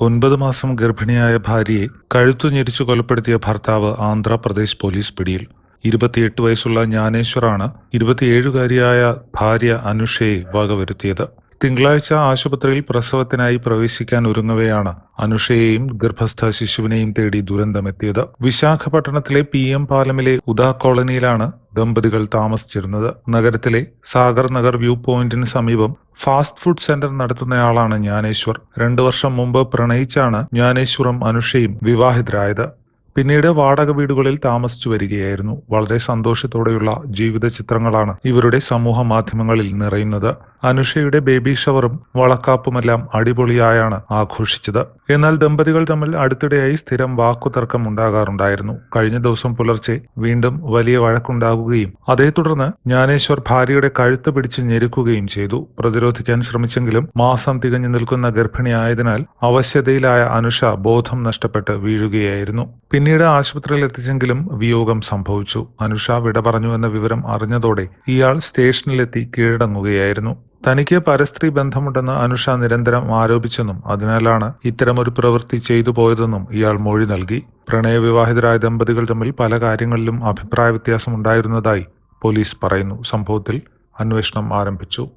ഒൻപത് മാസം ഗർഭിണിയായ ഭാര്യയെ കഴുത്തു ഞെരിച്ചു കൊലപ്പെടുത്തിയ ഭർത്താവ് ആന്ധ്രാപ്രദേശ് പോലീസ് പിടിയിൽ. ഇരുപത്തിയെട്ട് വയസ്സുള്ള ജ്ഞാനേശ്വറാണ് ഇരുപത്തിയേഴുകാരിയായ ഭാര്യ അനുഷയെ വകവരുത്തിയത്. തിങ്കളാഴ്ച ആശുപത്രിയിൽ പ്രസവത്തിനായി പ്രവേശിക്കാൻ ഒരുങ്ങവെയാണ് അനുഷയെയും ഗർഭസ്ഥ ശിശുവിനെയും തേടി ദുരന്തമെത്തിയത്. വിശാഖപട്ടണത്തിലെ പി എം പാലമിലെ ഉദാ കോളനിയിലാണ് ദമ്പതികൾ താമസിച്ചിരുന്നത് നഗരത്തിലെ സാഗർ നഗർ വ്യൂ പോയിന്റിന് സമീപം ഫാസ്റ്റ് ഫുഡ് സെന്റർ നടത്തുന്നയാളാണ് ജ്ഞാനേശ്വർ. രണ്ടു വർഷം മുമ്പ് പ്രണയിച്ചാണ് ജ്ഞാനേശ്വറും അനുഷയും വിവാഹിതരായത്. പിന്നീട് വാടക വീടുകളിൽ താമസിച്ചു വരികയായിരുന്നു. വളരെ സന്തോഷത്തോടെയുള്ള ജീവിത ചിത്രങ്ങളാണ് ഇവരുടെ സമൂഹ മാധ്യമങ്ങളിൽ നിറയുന്നത്. അനുഷയുടെ ബേബി ഷവറും വളക്കാപ്പുമെല്ലാം അടിപൊളിയായാണ് ആഘോഷിച്ചത്. എന്നാൽ ദമ്പതികൾ തമ്മിൽ അടുത്തിടെയായി സ്ഥിരം വാക്കുതർക്കം ഉണ്ടാകാറുണ്ടായിരുന്നു. കഴിഞ്ഞ ദിവസം പുലർച്ചെ വീണ്ടും വലിയ വഴക്കുണ്ടാകുകയും അതേ തുടർന്ന് ജ്ഞാനേശ്വർ ഭാര്യയുടെ കഴുത്ത് പിടിച്ച് ഞെരുക്കുകയും ചെയ്തു. പ്രതിരോധിക്കാൻ ശ്രമിച്ചെങ്കിലും മാസം തികഞ്ഞു നിൽക്കുന്ന ഗർഭിണിയായതിനാൽ അവശതയിലായ അനുഷ ബോധം നഷ്ടപ്പെട്ട് വീഴുകയായിരുന്നു. പിന്നീട് ആശുപത്രിയിൽ എത്തിച്ചെങ്കിലും വിയോഗം സംഭവിച്ചു. അനുഷ വിട പറഞ്ഞു എന്ന വിവരം അറിഞ്ഞതോടെ ഇയാൾ സ്റ്റേഷനിലെത്തി കീഴടങ്ങുകയായിരുന്നു. തനിക്ക് പരസ്ത്രീ ബന്ധമുണ്ടെന്ന് അനുഷ നിരന്തരം ആരോപിച്ചെന്നും അതിനാലാണ് ഇത്തരമൊരു പ്രവൃത്തി ചെയ്തു പോയതെന്നും ഇയാൾ മൊഴി നൽകി. പ്രണയവിവാഹിതരായ ദമ്പതികൾ തമ്മിൽ പല കാര്യങ്ങളിലും അഭിപ്രായ വ്യത്യാസമുണ്ടായിരുന്നതായി പോലീസ് പറയുന്നു. സംഭവത്തിൽ അന്വേഷണം ആരംഭിച്ചു.